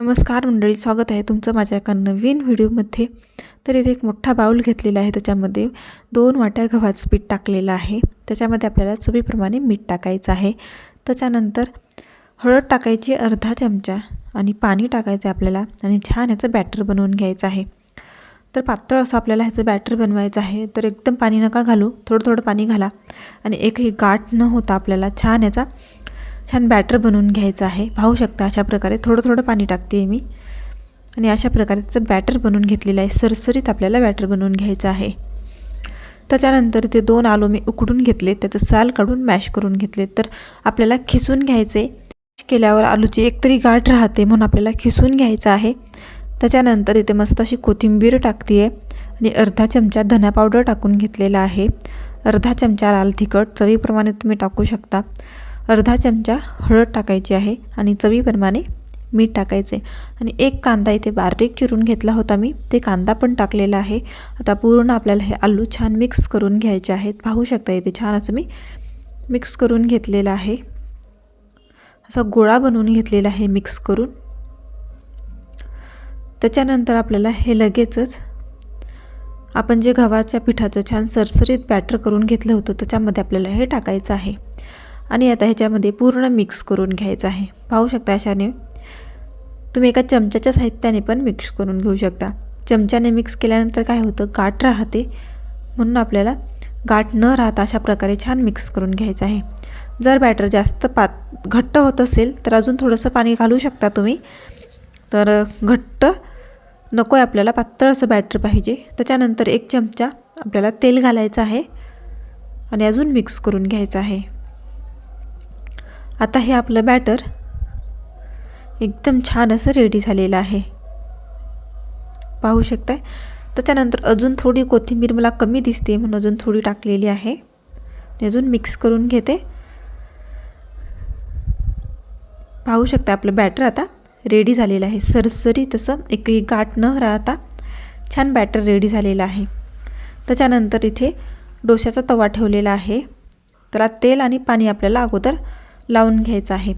नमस्कार मंडळी स्वागत आहे तुमचं माझ्या एका नवीन व्हिडिओमध्ये. तर इथे एक मोठा बाऊल घेतलेला आहे त्याच्यामध्ये दोन वाट्या गव्हाचं पीठ टाकलेलं आहे. त्याच्यामध्ये आपल्याला चवीप्रमाणे मीठ टाकायचं आहे. त्याच्यानंतर हळद टाकायची अर्धा चमचा आणि पाणी टाकायचं आहे आपल्याला आणि छान ह्याचं बॅटर बनवून घ्यायचं आहे. तर पातळ असं आपल्याला ह्याचं बॅटर बनवायचं आहे. तर एकदम पाणी नका घालू थोडं थोडं पाणी घाला आणि एकही गाठ न होता आपल्याला छान याचा छान बॅटर बनवून घ्यायचं आहे. पाहू शकता अशा प्रकारे थोडं थोडं पाणी टाकते मी. आणि अशा प्रकारे त्याचं बॅटर बनवून घेतलेलं आहे. सरसरीत आपल्याला बॅटर बनवून घ्यायचं आहे. त्याच्यानंतर ते दोन आलू मी उकडून घेतले. त्याचं साल काढून मॅश करून घेतले. तर आपल्याला खिसून घ्यायचे मॅश केल्यावर आलूची एकतरी गाठ राहते म्हणून आपल्याला खिसून घ्यायचं आहे. त्याच्यानंतर इथे मस्त अशी कोथिंबीर टाकते आहे आणि अर्धा चमचा धना पावडर टाकून घेतलेला आहे. अर्धा चमचा लाल तिखट चवीप्रमाणे तुम्ही टाकू शकता. अर्धा चमचा हळद टाकायची आहे आणि चवीप्रमाणे मीठ टाकायचे. आणि एक कांदा इथे बारीक चिरून घेतला होता मी. ते कांदा पण टाकलेला आहे. आता पूर्ण आपल्याला हे आलू छान मिक्स करून घ्यायचे आहेत. पाहू शकता इथे छान असं मी मिक्स करून घेतलेलं आहे. असा गोळा बनवून घेतलेला आहे मिक्स करून. त्याच्यानंतर आपल्याला हे लगेचच आपण जे गव्हाच्या पिठाचं छान सरसरीत बॅटर करून घेतलं होतं त्याच्यामध्ये आपल्याला हे टाकायचं आहे. आणि आता ह्याच्यामध्ये पूर्ण मिक्स करून घ्यायचं आहे. पाहू शकता अशाने. तुम्ही एका चमच्याच्या साहित्याने पण मिक्स करून घेऊ शकता. चमच्याने मिक्स केल्यानंतर काय होतं? गाठ राहते. म्हणून आपल्याला गाठ न राहता अशा प्रकारे छान मिक्स करून घ्यायचं आहे. जर बॅटर जास्त पात घट्ट होत असेल तर अजून थोडंसं पाणी घालू शकता तुम्ही. तर घट्ट नको आहे आपल्याला पातळ असं बॅटर पाहिजे. त्याच्यानंतर एक चमचा आपल्याला तेल घालायचं आहे. आणि अजून मिक्स करून घ्यायचं आहे. आता हे आपलं बॅटर एकदम छान असं रेडी झालेलं आहे. पाहू शकताय? त्याच्यानंतर अजून थोडी कोथिंबीर मला कमी दिसते म्हणून अजून थोडी टाकलेली आहे. अजून मिक्स करून घेते. पाहू शकता आपलं बॅटर आता रेडी झालेलं आहे. सरसरी तसं एकही गाठ न राहता छान बॅटर रेडी झालेलं आहे. त्याच्यानंतर इथे डोश्याचा तवा ठेवलेला आहे. त्याला तेल आणि पाणी आपल्याला अगोदर लावून घ्यायचं आहे.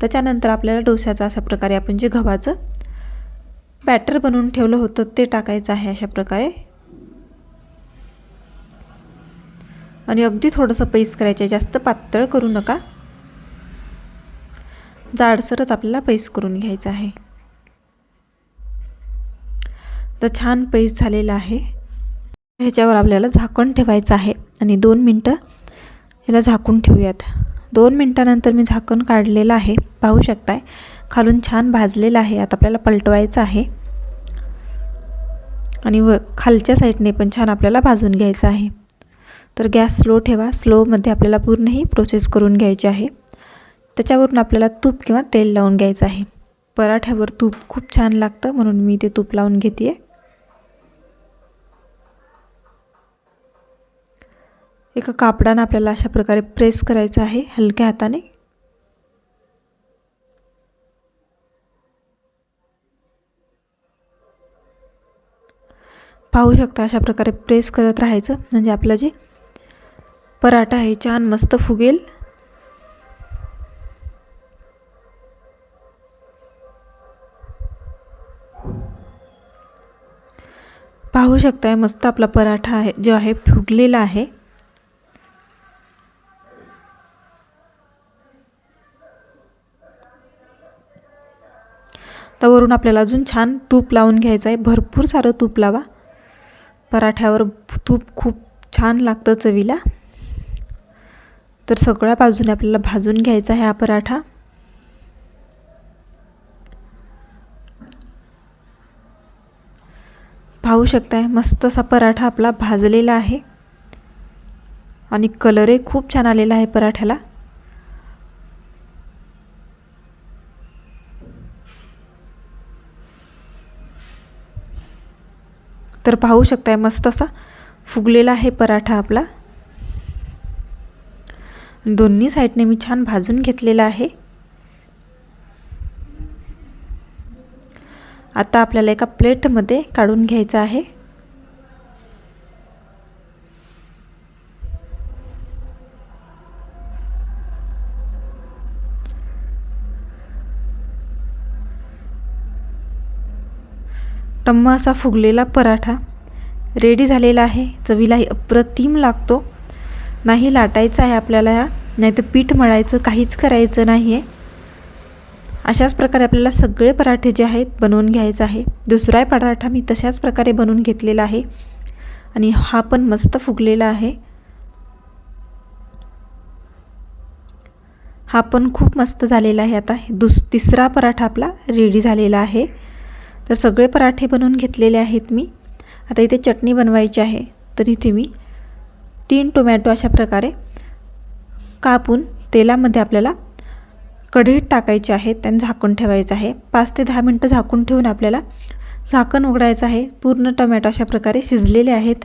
त्याच्यानंतर आपल्याला डोस्याचा अशा प्रकारे आपण जे गव्हाचं बॅटर बनवून ठेवलं होतं ते टाकायचं आहे अशा प्रकारे. आणि अगदी थोडंसं पैस करायचं आहे. जास्त पातळ करू नका. जाडसरच आपल्याला पैस करून घ्यायचं आहे. तर छान पैस झालेला आहे. ह्याच्यावर आपल्याला झाकण ठेवायचं आहे. आणि दोन मिनटं ह्याला झाकून ठेवूयात. दोन मिनटानंतर मी झाकण काढलेलं आहे. पाहू शकताय? खालून छान भाजलेलं आहे. आता आपल्याला पलटवायचं आहे. आणि व खालच्या साईडने पण छान आपल्याला भाजून घ्यायचं आहे. तर गॅस स्लो ठेवा. स्लोमध्ये आपल्याला पूर्ण ही प्रोसेस करून घ्यायची आहे. त्याच्यावरून आपल्याला तूप किंवा तेल लावून घ्यायचं आहे. पराठ्यावर तूप खूप छान लागतं. म्हणून मी ते तूप लावून घेते आहे एका कापडानं आपल्याला अशा प्रकारे प्रेस करायचं आहे हलक्या हाताने. पाहू शकता अशा प्रकारे प्रेस करत राहायचं म्हणजे आपलं जे पराठा आहे छान मस्त फुगेल. पाहू शकताय मस्त आपला पराठा आहे जो आहे फुगलेला आहे. तर वरून आपल्याला अजून छान तूप लावून घ्यायचं आहे. भरपूर सारं तूप लावा. पराठ्यावर तूप खूप छान लागतं चवीला. तर सगळ्या बाजूने आपल्याला भाजून घ्यायचा आहे हा पराठा. पाहू शकताय मस्त असा पराठा आपला भाजलेला आहे. आणि कलरही खूप छान आलेला आहे पराठ्याला. तर पाहू शकताय मस्त असा फुगलेला आहे पराठा आपला. दोन्ही साईडने मी छान भाजून घेतलेला आहे. आता आपल्याला एका प्लेटमध्ये काढून घ्यायचं आहे. टम्म असा फुगलेला पराठा. रेडी झालेला आहे. चवीलाही अप्रतिम लागतो. नाही लाटायचा आहे आपल्याला. ह्या नाही तर पीठ मळायचं काहीच करायचं नाही आहे अशाच प्रकारे आपल्याला सगळे पराठे जे आहेत बनवून घ्यायचं आहे. दुसरा पराठा मी तशाच प्रकारे बनवून घेतलेला आहे. आणि हा पण मस्त फुगलेला आहे. हा पण खूप मस्त झालेला आहे आता. दुस तिसरा पराठा आपला रेडी झालेला आहे. तर सगळे पराठे बनवून घेतलेले आहेत मी. आता इथे चटणी बनवायची आहे. तर इथे मी तीन टोमॅटो अशा प्रकारे कापून तेलामध्ये आपल्याला कढईत टाकायचे आहेत त्यान झाकून ठेवायचं आहे. पाच ते दहा मिनटं झाकून ठेवून आपल्याला झाकण उघडायचं आहे. पूर्ण टोमॅटो अशा प्रकारे शिजलेले आहेत.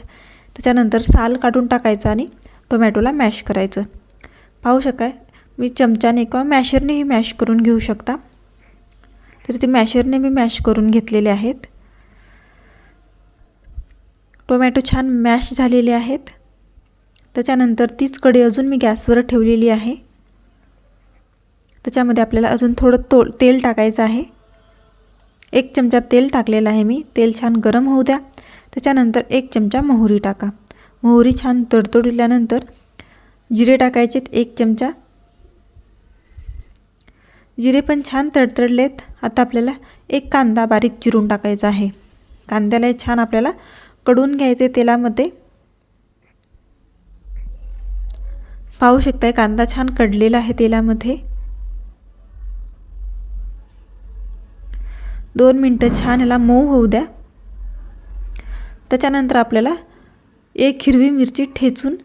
त्याच्यानंतर साल काढून टाकायचं आणि टोमॅटोला मॅश करायचं. पाहू शकाय मी चमच्याने किंवा मॅशरनेही मॅश करून घेऊ शकता. तर ते मॅशरने मी मॅश करून घेतलेले आहेत. टोमॅटो छान मॅश झालेले आहेत. त्याच्यानंतर तीच कढी अजून मी गॅसवर ठेवलेली आहे. त्याच्यामध्ये आपल्याला अजून थोडं तो तेल टाकायचं आहे. एक चमचा तेल टाकलेलं आहे मी. तेल छान गरम होऊ द्या. त्याच्यानंतर एक चमचा मोहरी टाका. मोहरी छान तडतडल्यानंतर जिरे टाकायचे एक चमचा. जिरे पण छान तडतडलेत. आता आपल्याला एक कांदा बारीक चिरून टाकायचा आहे. कांद्याला छान आपल्याला कडून घ्यायचे तेलामध्ये. पाहू शकताय कांदा छान कडलेला आहे तेलामध्ये. दोन मिनटं छान याला मऊ होऊ द्या. त्याच्यानंतर आपल्याला एक हिरवी मिरची ठेचून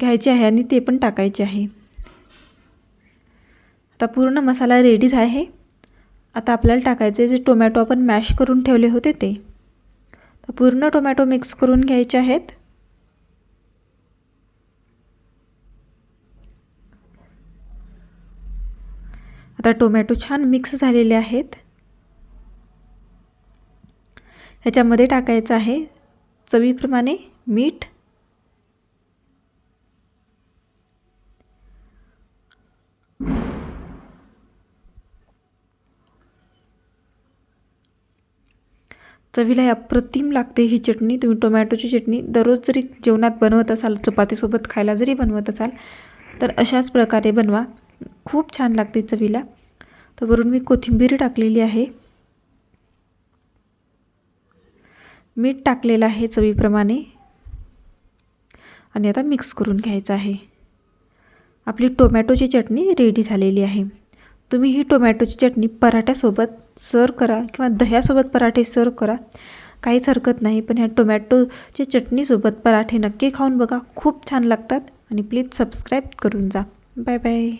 घ्यायची आहे आणि ते पण टाकायचे आहे. आता पूर्ण मसाला रेडीच आहे. आता आपल्याला टाकायचे जे टोमॅटो आपण मॅश करून ठेवले होते ते. तर पूर्ण टोमॅटो मिक्स करून घ्यायचे आहेत. आता टोमॅटो छान मिक्स झालेले आहेत. ह्याच्यामध्ये टाकायचं आहे चवीप्रमाणे मीठ चवीला अप्रतिम लागते ही चटणी. तुम्ही टोमॅटोची चटणी दररोज जरी जेवणात बनवत असाल चपातीसोबत खायला जरी बनवत असाल तर अशाच प्रकारे बनवा. खूप छान लागते चवीला. तर वरून मी कोथिंबीर टाकलेली आहे. मीठ टाकलेलं आहे चवीप्रमाणे. आणि आता मिक्स करून घ्यायचं आहे. आपली टोमॅटोची चटणी रेडी झालेली आहे. तुम्ही ही टोमॅटोची चटणी पराठ्यासोबत सर्व करा किंवा दह्यासोबत पराठे सर्व करा. काहीच हरकत नाही पण ह्या टोमॅटोच्या चटणीसोबत पराठे नक्की खाऊन बघा. खूप छान लागतात. आणि प्लीज सबस्क्राईब करून जा. Bye bye.